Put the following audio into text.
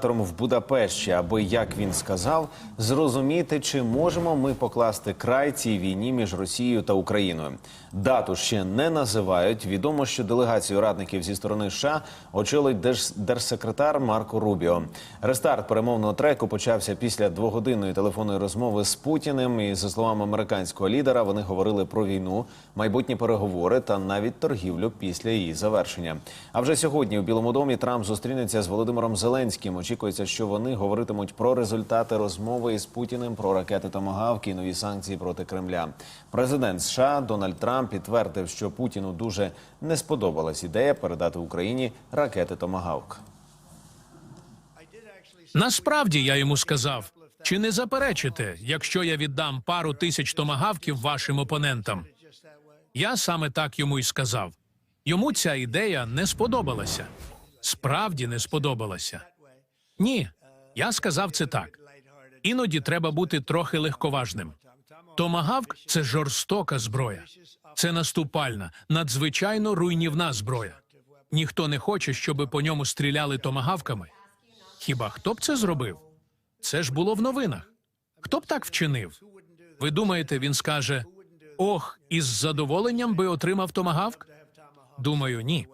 В Будапешті, аби як він сказав, зрозуміти, чи можемо ми покласти край цій війні між Росією та Україною. Дату ще не називають. Відомо, що делегацію радників зі сторони США очолить держ- держсекретар Марко Рубіо. Рестарт перемовного треку почався після двогодинної телефонної розмови з Путіним. І за словами американського лідера, вони говорили про війну, майбутні переговори та навіть торгівлю після її завершення. А вже сьогодні у Білому домі Трамп зустрінеться з Володимиром Зеленським. Очікується, що вони говоритимуть про результати розмови із Путіним про ракети Томагавки і нові санкції проти Кремля. Президент США Дональд Трамп підтвердив, що Путіну дуже не сподобалась ідея передати Україні ракети Томагавк. Насправді я йому сказав: чи не заперечите, якщо я віддам пару тисяч томагавків вашим опонентам? Я саме так йому й сказав. Йому ця ідея не сподобалася. Справді не сподобалася. Ні, я сказав це так. Іноді треба бути трохи легковажним. Томагавк це жорстока зброя. Це наступальна, надзвичайно руйнівна зброя. Ніхто не хоче, щоб по ньому стріляли томагавками. Хіба хто б це зробив? Це ж було в новинах. Хто б так вчинив? Ви думаєте, він скаже: Ох, із задоволенням би отримав томагавк? Думаю, ні.